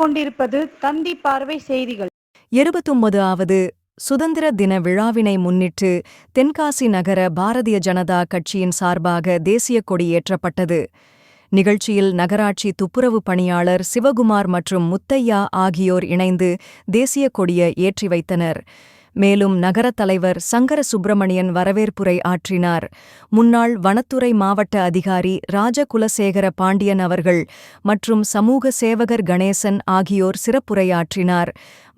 கொண்டிருப்பது தந்தி பார்வை செய்திகள். இருபத்தொன்பதாவது சுதந்திர தின விழாவினை முன்னிட்டு தென்காசி நகர பாரதிய ஜனதா கட்சியின் சார்பாக தேசியக் கொடி ஏற்றப்பட்டது. நிகழ்ச்சியில் நகராட்சி துப்புரவு பணியாளர் சிவகுமார் மற்றும் முத்தையா ஆகியோர் இணைந்து தேசியக் கொடியை ஏற்றி வைத்தனர். மேலும் நகரத் தலைவர் சங்கர சுப்பிரமணியன் வரவேற்புரை ஆற்றினார். முன்னாள் வனத்துறை மாவட்ட அதிகாரி ராஜகுலசேகர பாண்டியன் அவர்கள் மற்றும் சமூக சேவகர் கணேசன் ஆகியோர் சிறப்புரையாற்றினார்.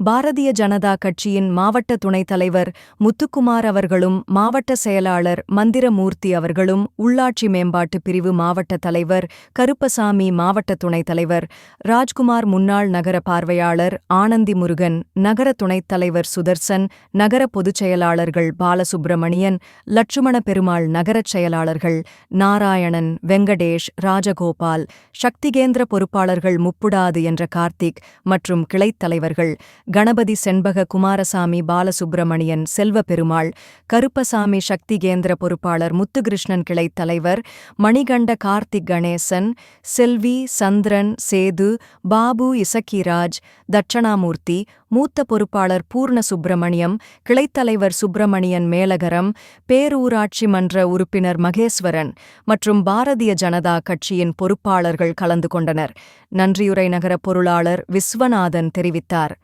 பாரதிய ஜனதா கட்சியின் மாவட்ட துணைத் தலைவர் முத்துக்குமார் அவர்களும் மாவட்ட செயலாளர் மந்திரமூர்த்தி அவர்களும் உள்ளாட்சி மேம்பாட்டு பிரிவு மாவட்ட தலைவர் கருப்பசாமி மாவட்ட துணைத் தலைவர் ராஜ்குமார் முன்னாள் நகர பார்வையாளர் ஆனந்தி முருகன் நகர துணைத் தலைவர் சுதர்சன் நகர பொதுச் செயலாளர்கள் பாலசுப்பிரமணியன் லட்சுமண பெருமாள் நகரச் செயலாளர்கள் நாராயணன் வெங்கடேஷ் ராஜகோபால் சக்திகேந்திர பொறுப்பாளர்கள் முப்புடாது என்ற கார்த்திக் மற்றும் கிளைத் தலைவர்கள் கணபதி செண்பக குமாரசாமி பாலசுப்பிரமணியன் செல்வ பெருமாள் கருப்பசாமி சக்திகேந்திர பொறுப்பாளர் முத்துகிருஷ்ணன் கிளைத் தலைவர் மணிகண்ட கார்த்திக் கணேசன் செல்வி சந்திரன் சேது பாபு இசக்கிராஜ் தட்சணாமூர்த்தி மூத்த பொறுப்பாளர் பூர்ண சுப்பிரமணியம் கிளைத்தலைவர் சுப்பிரமணியன் மேலகரம் பேரூராட்சி மன்ற உறுப்பினர் மகேஸ்வரன் மற்றும் பாரதிய ஜனதா கட்சியின் பொறுப்பாளர்கள் கலந்து கொண்டனர். நன்றியுரை நகர பொருளாளர் விஸ்வநாதன் தெரிவித்தார்.